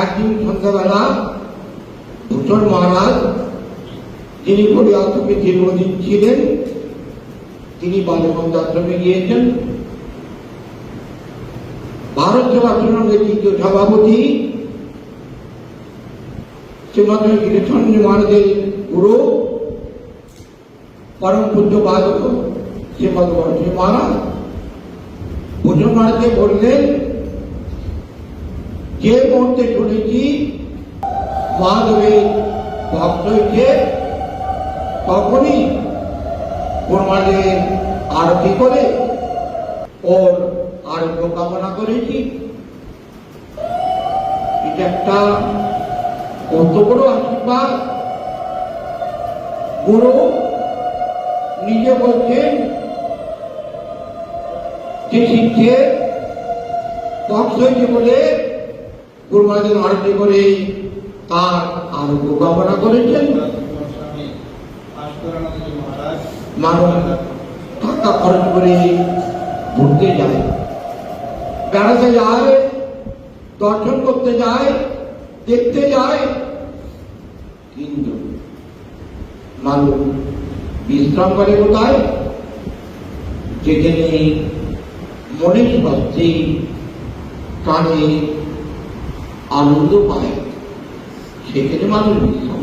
একদিন সন্ধ্যাবেলা ভূষণ মহারাজ, যিনি আশ্রমে দীর্ঘদিন ছিলেন, তিনি বালগঞ্জ আশ্রমে গিয়েছেন। ভারত সেবাশ্রমের তৃতীয় সভাপতি শ্রীমন্ত কৃষ্ণ মহারাজের গুরু, পরম পূজ্য বাদক শ্রীমদ মহারাজ। ভূষণ মহারাজকে বললেন যে মুহূর্তে শুনেছি মহাদেবের ভক্ত হয়েছে, তখনই কোরবানের আরতি করে ওর আরোগ্য কামনা করেছি। এটা একটা কত বড় আশীর্বাদ। গুরু নিজে বলছেন, যে শিখছে পক্ষ হয়েছে বলে কুরবানির আরতি করে তার আরোগ্য কামনা করেছেন। মানুষ টাকা খরচ করে ঘুরতে যায়। বেড়াতে যায়, দর্শন করতে যায়, দেখতে যায়। কিন্তু মানুষ বিশ্রাম করে কোথায়? যেখানে মনে শান্তি কানে আনন্দ পায়, সেখানে মানুষ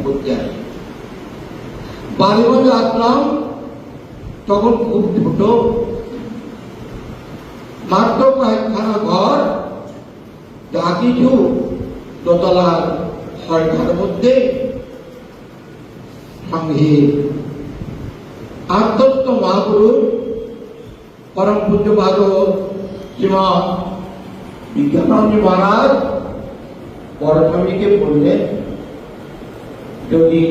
করতে আসে। বাড়িগঞ্জ আসলাম, তখন খুব ছোট। মাত্র কয়েকখানা ঘর, যা কিছু দোতলার হলঘর মধ্যে সঙ্গে আত্মস্থ মহাপুরুষ, পরম পূজ্যপাদ শ্রীমান বিজ্ঞানন্দ মহারাজ স্বামীকে বললেন যদি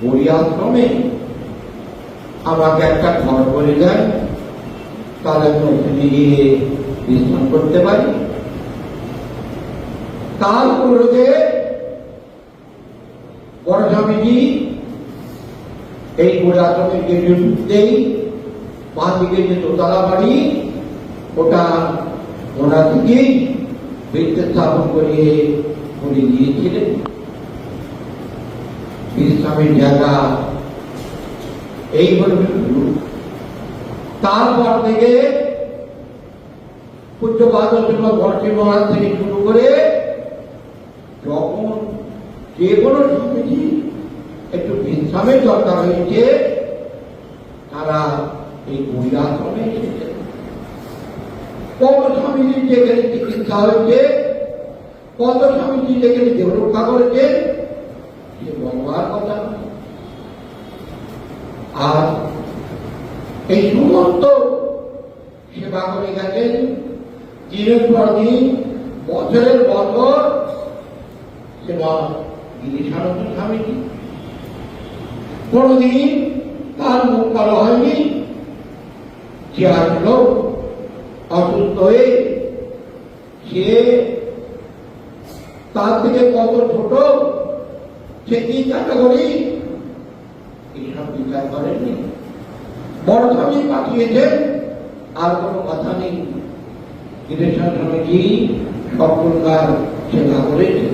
হরি আশ্রমে আমাকে একটা ঘর করে দেয় তাহলে আমি ওখানে গিয়ে বিশ্রাম করতে পারি। তার অনুরোধে বড় স্বামীজি এই আশ্রমের গেটে ঢুকতেই বাঁ দিকে যে দোতলা বাড়ি, ওটা ওনার দিকেই স্থাপন করিয়ে করে দিয়েছিলেন বিশ্রামের জায়গা এই শুরু তারপর থেকে পূজ্য বাদশাহ ভর্তি মহারাজ থেকে শুরু করে যখন যে কোনো সমিতি একটু বিশ্রামের দরকার হয়েছে, তারা এই বৈরাশ্রমে এসেছে কত স্বামীজির যেখানে চিকিৎসা হয়েছে? কত স্বামীজি যেখানে দেহ রক্ষা করেছে? সে বলবার কথা আর এই সমস্ত সেবা করে গেছেন, দিনের পর দিন, বছরের বছর সেবা গিরিশানন্দ স্বামীজি। কোনদিন তার মুখ কালো হয়নি। যে হয়ে সে তার থেকে কত ছোট, সে কি ক্যাটাগরি এইসব বিচার করেননি। বড় স্বামী পাঠিয়েছেন আর কোনো কথা নেই। গিরেশ্বর স্বামীজি সকলকার সেবা করেছেন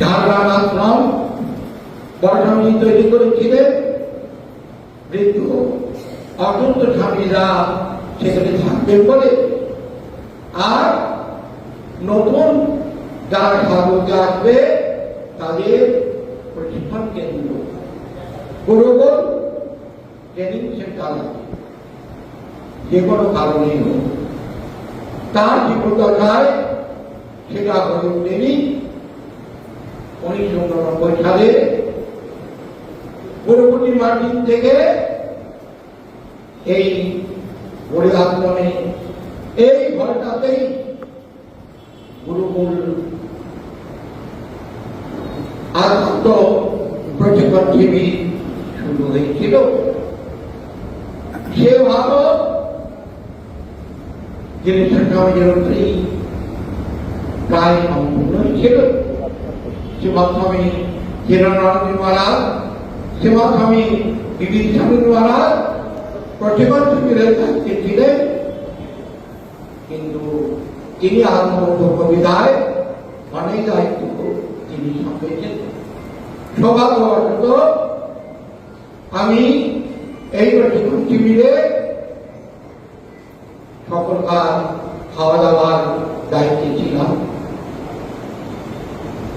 ঝাড়গ্রাম আশ্রম, বড় স্বামী তৈরি করেছিলেন বৃদ্ধ অসন্ত স্বামীরা সেখানে থাকবেন বলে। আর নতুন যারা সাধকে আসবে তাদের প্রশিক্ষণ কেন্দ্র। গুরুকুল ট্রেনিং সেন্টার যে কোনো কারণে হোক। তার জীবনদশায় সেটা হয়ে ওঠেনি উনিশশো উননব্বই সালে গুরুকুটি মার্টিন থেকে এই আশ্রমে এই ঘরটাতেই গুরুকুল আত্ম শিবির শুরু হয়েছিল। সে ভালো যিনি মন্ত্রী প্রায় সম্পূর্ণ ছিল শিবস্বামী শিবস্বামী বিবিধ স্বামী মহারাজ প্রতিবন্ধ শিবিরের দায়িত্বে ছিলেন কিন্তু তিনি আত্মবন্ধ বিদায় অনেক দায়িত্ব তিনি সামলেছেন সৌভাগ্যবশত আমি এই প্রতিমন্ত্রী মিলে সকলকার খাওয়া দাওয়ার দায়িত্বে ছিলাম।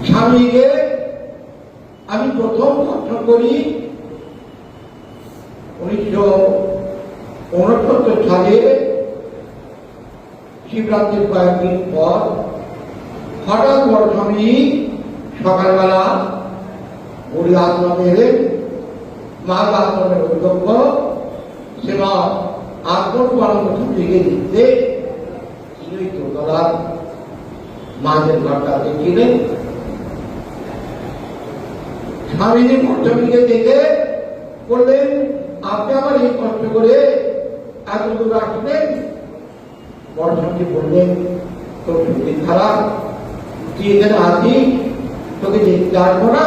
স্বামীকে আমি প্রথম দর্শন করি উনিশশো উনসত্তর সালে শিবরাত্রির কয়েকদিন পর হঠাৎ বড় স্বামী সকালবেলা বুড়ি আশ্রমে এলেন মাঘ আশ্রমের অধ্যক্ষ সেবা আশ্রম পালন দিকে দিতে তিনি দোতলার মাঝের ঘরটা দেখিলেন স্বামীজি পঞ্চমীকে দেখে বললেন, আপনি আমার এই কষ্ট করে দূর আসলেন বর্ষণটি বললেন তোর শরীর খারাপ তুই এখানে আসি তোকে দেখতে আসব না।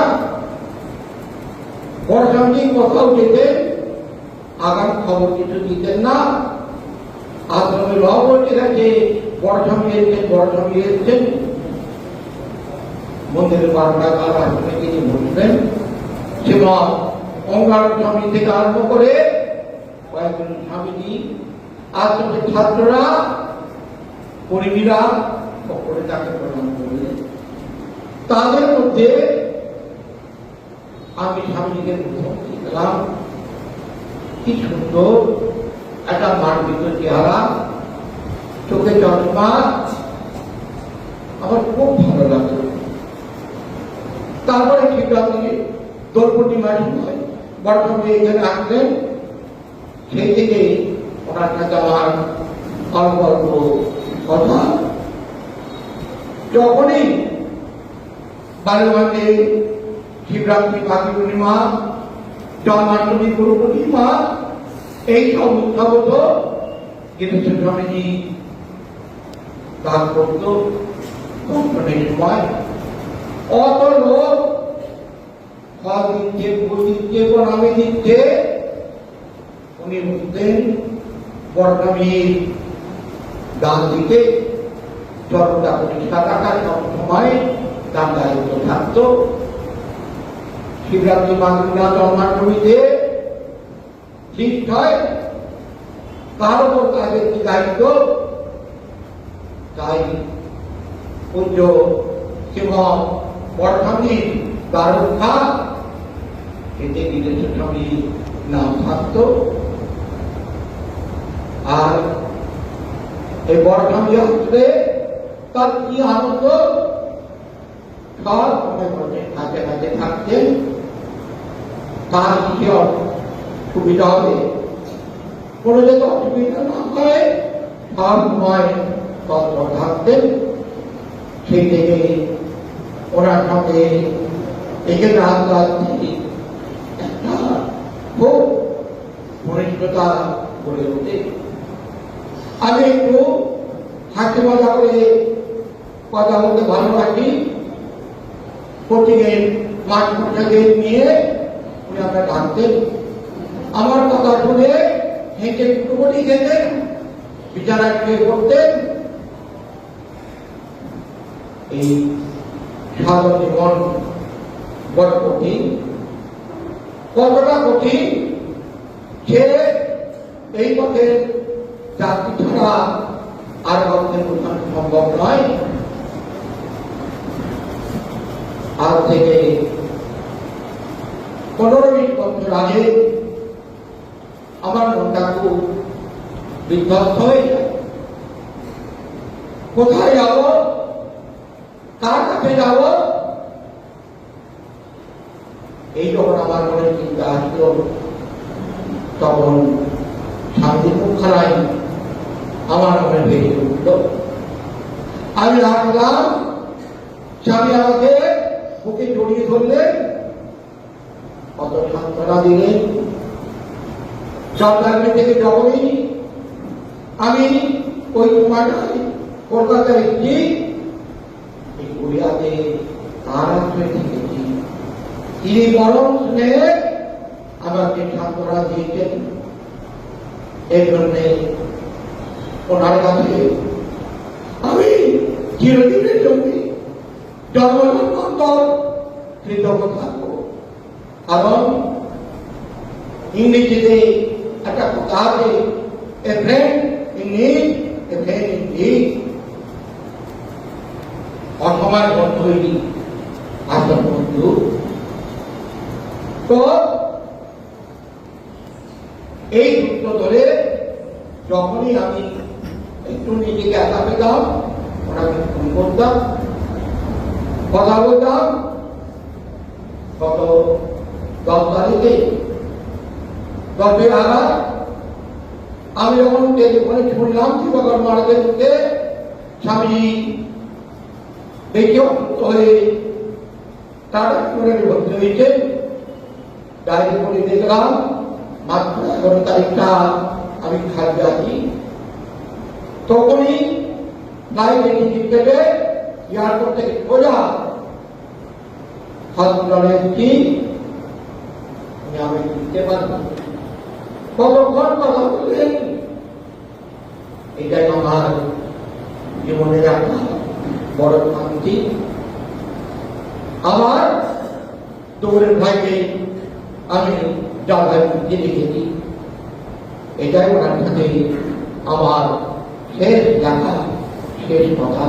বর্ষণটি কোথাও যেতেন আগাম খবর কিছু দিতেন না। আশ্রমে ল বলতে গেছে বর্ষণী এসছেন বর্ষণী এসছেন। মন্দিরের বারোটা কাল আশ্রমে তিনি বসবেন। সেবা অঙ্গার স্বামী থেকে আরম্ভ করে কয়েকজন স্বামীজি আশ্রমের ছাত্ররা, কর্মীরা সকলে তাকে প্রণাম করলেন। তাদের মধ্যে আমি স্বামীজিকে দেখলাম কি সুন্দর, একটা মার্মিত চেহারা, চোখে চশমা আমার খুব ভালো লাগল। তারপরে শিবরাত্রি দোল পূর্ণিমার সময় বর্তমানে এখানে আসলেন। সেই থেকে ওনার কাছে আমার অল্প অল্প কথা। যখনই বালুমাকে শিবরাত্রি বাকি পূর্ণিমা জন্মাষ্টমী গুরু পূর্ণিমা, এই সব উৎসব হতো গীতেশ্বর স্বামীজি দান করত দর্শনের সময় অত লোক ফল দিচ্ছে ফুল দিচ্ছে প্রণামী দিচ্ছে উনি উঠতেন বর্ণামীর দান দিতে চরণটা পরিষ্কার রাখা সব সময় তার দায়িত্ব থাকতো শিবরাত্রি বাংলা জন্মাষ্টমীতে লিপ্ত হয় তার উপর তাদের দায়িত্ব? তাই পূজ্য এবং বর্ষামী তার রক্ষা এতে স্বামী নাম থাকতো। আর এই বর্ষামী আসলে তার কি আনন্দ? সময় বসে কাছে কাছে থাকতেন তার কি সুবিধা হবে? কোনো যাতে অসুবিধা না হয় সব সময় তত্ত্ব থাকতেন সেই থেকে ওনার সঙ্গে এখানে রাজনীতি একটা খুব ঘনিষ্ঠতা গড়ে ওঠে। আমি একটু হাসি মজা করে কথা বলতে ভালোবাসি প্রতিদিন মাঠ মশাকে নিয়ে উনি আমরা ডাকতেন। আমার কথা শুনে হেঁটে টুকুটি খেতেন শুয়ে পড়তেন এই সাধন জীবন বড় কঠিন। কতটা কঠিন সে এই পথে যাত্রী ছাড়া আর কাউকে বোঝানো সম্ভব নয়। আজ থেকে পনেরো বিশ বছর আগে আমার মনটা খুব বিধ্বস্ত হয়ে কোথায় যাব? কার কাছে যাব? এই যখন আমার মনে চিন্তা আসলো, তখন শান্তি মুখ খারাই আমার মনে ভেঙে উঠল আমি রাখলাম স্বামী আমাকে বুকে জড়িয়ে ধরলেন কত সান্ত্বনা দিলেন চন্দ্রাগ্নি থেকে যখনই আমি ওই সময়টায় কলকাতায় এসেছি এই কোরিয়াতে তার আশ্রয় থেকেছি। তিনি পরম স্নেহে আমাকে সান্ত্বনা দিয়েছেন। এই জন্যে ওনার কাছে আমি চিরদিনের জন্য জন্মজন্মান্তর কৃতজ্ঞ থাকব কারণ ইংরেজিতে একটা কথা আছে a friend in a friend in need অসময় বন্ধুই আসল বন্ধু তো এই সূত্র ধরে যখনই আমি একটু নিজেকে একা পেতাম ওনাকে ফোন করতাম কথা বলতাম গত দশ তারিখে দশের আঘাত? আমি যখন টেলিফোনে শুনলাম শিবগর মহারাজের মুখে স্বামী দেখে অসুস্থ হয়ে তার হাসপাতালে ভর্তি হয়েছে ডায়েরি করে দেখলাম, মাত্র এগারো তারিখটা আমি খাদ্য আছি তখনই ফ্লাইটে টিকিট কেটে এয়ারপোর্ট থেকে সোজা হসপিটালে উনি আমি বুঝতে পারব। কতক্ষণ কথা বললেন এটাই আমার জীবনের একটা বড় শান্তি আমার দৌড়ের ভাইকে আমি জায়গায় বুঝতে দেখেছি। এটাই ওনার সাথে আমার শেষ দেখা শেষ কথা